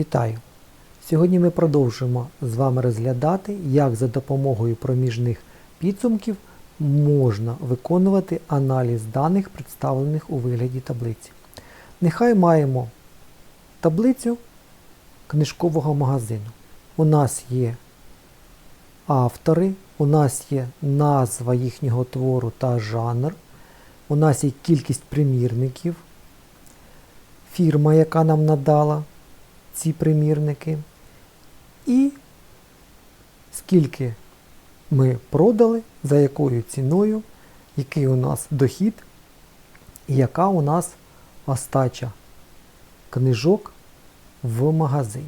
Вітаю! Сьогодні ми продовжуємо з вами розглядати, як за допомогою проміжних підсумків можна виконувати аналіз даних, представлених у вигляді таблиці. Нехай маємо таблицю книжкового магазину. У нас є автори, у нас є назва їхнього твору та жанр, у нас є кількість примірників, фірма, яка нам надала ці примірники, і скільки ми продали, за якою ціною, який у нас дохід, і яка у нас остача книжок в магазині.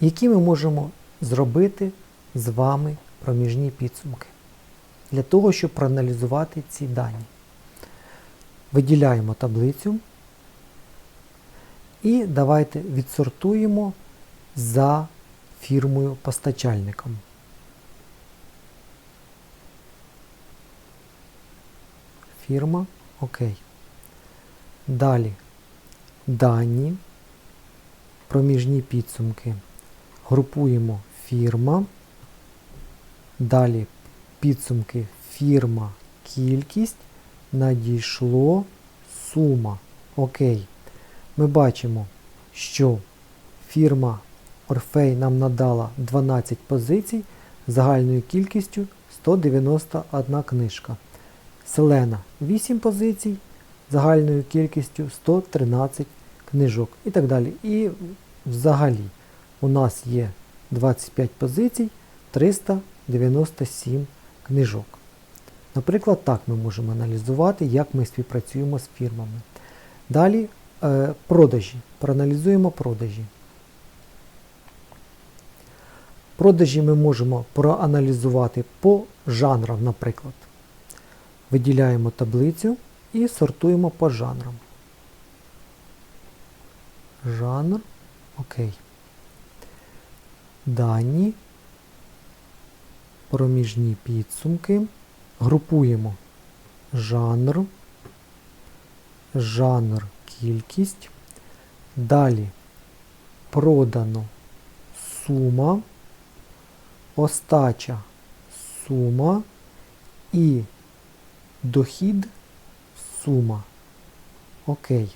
Які ми можемо зробити з вами проміжні підсумки для того, щоб проаналізувати ці дані. Виділяємо таблицю і давайте відсортуємо за фірмою постачальником. Фірма ОК. Далі дані, проміжні підсумки. Групуємо фірма. Далі підсумки фірма, кількість, надійшло сума. Окей. Ми бачимо, що фірма Орфей нам надала 12 позицій загальною кількістю 191 книжка. Селена 8 позицій загальною кількістю 113 книжок і так далі. І взагалі у нас є 25 позицій 397 книжок. Наприклад, так ми можемо аналізувати, як ми співпрацюємо з фірмами. Далі продажі. Проаналізуємо продажі. Продажі ми можемо проаналізувати по жанрам, наприклад. Виділяємо таблицю і сортуємо по жанрам. Жанр. Окей. Дані. Проміжні підсумки. Групуємо жанр. Жанр кількість. Далі продано сума, остача сума і дохід сума. Окей.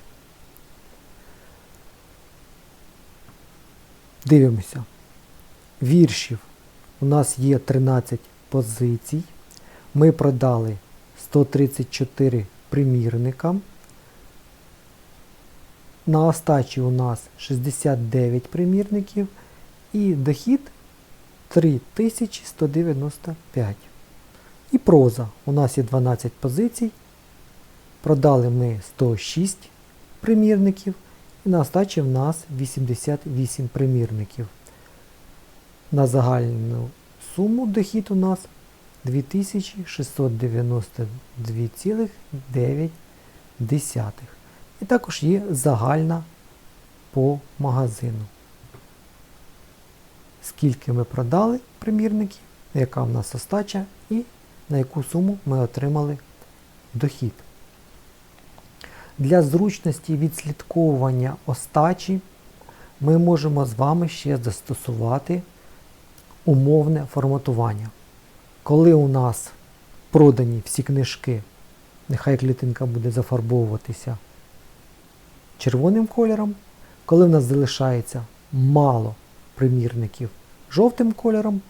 Дивимося. Віршів у нас є 13 позицій. Ми продали 134 примірника. На остачі у нас 69 примірників і дохід 3195. І проза. У нас є 12 позицій. Продали ми 106 примірників. І на остачі в нас 88 примірників. На загальну суму дохід у нас 2692,9. І також є загальна по магазину. Скільки ми продали примірників, яка в нас остача і на яку суму ми отримали дохід. Для зручності відслідковування остачі ми можемо з вами ще застосувати умовне форматування. Коли у нас продані всі книжки, нехай клітинка буде зафарбовуватися червоним кольором, коли в нас залишається мало примірників жовтим кольором,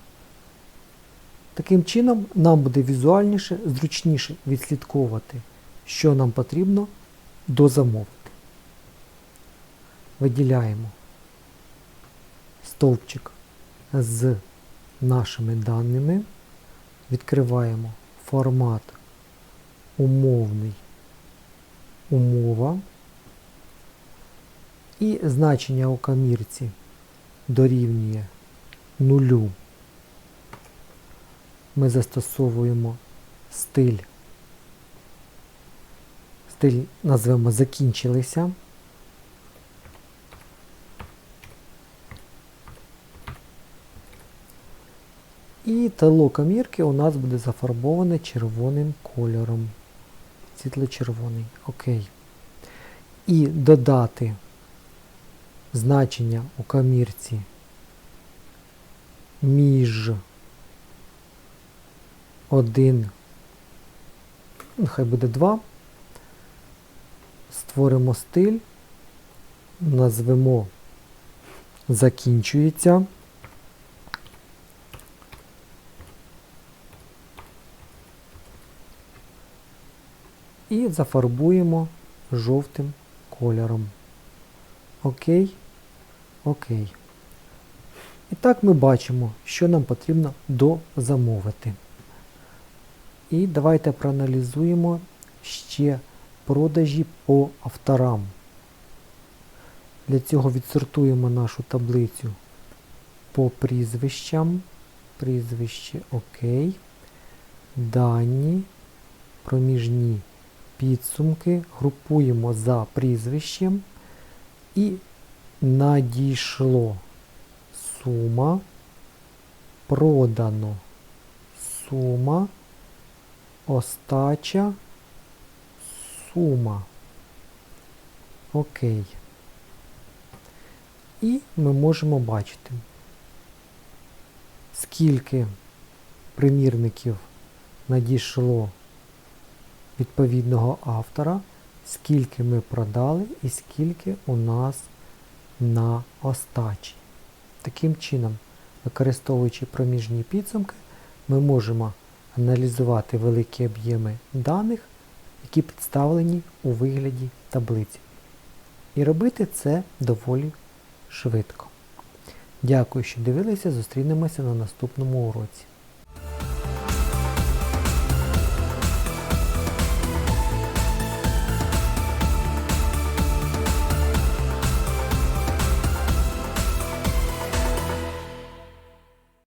таким чином нам буде візуальніше, зручніше відслідковувати, що нам потрібно дозамовити. Виділяємо стовпчик з нашими даними, відкриваємо формат умовний. Умова і значення у комірці дорівнює нулю. Ми застосовуємо стиль. Стиль назвемо закінчилися. І тало комірки у нас буде зафарбоване червоним кольором. Світло-червоний. Окей. І додати значення у комірці між 1, нехай буде 2. Створимо стиль, назвемо закінчується. І зафарбуємо жовтим кольором. Окей. Окей. І так ми бачимо, що нам потрібно дозамовити. І давайте проаналізуємо ще продажі по авторам. Для цього відсортуємо нашу таблицю по прізвищам. Прізвище ОК. Дані, проміжні підсумки. Групуємо за прізвищем і надійшло сума, продано сума, остача, сума. Окей. І ми можемо бачити, скільки примірників надійшло відповідного автора, скільки ми продали і скільки у нас на остачі. Таким чином, використовуючи проміжні підсумки, ми можемо аналізувати великі об'єми даних, які представлені у вигляді таблиці. І робити це доволі швидко. Дякую, що дивилися. Зустрінемося на наступному уроці.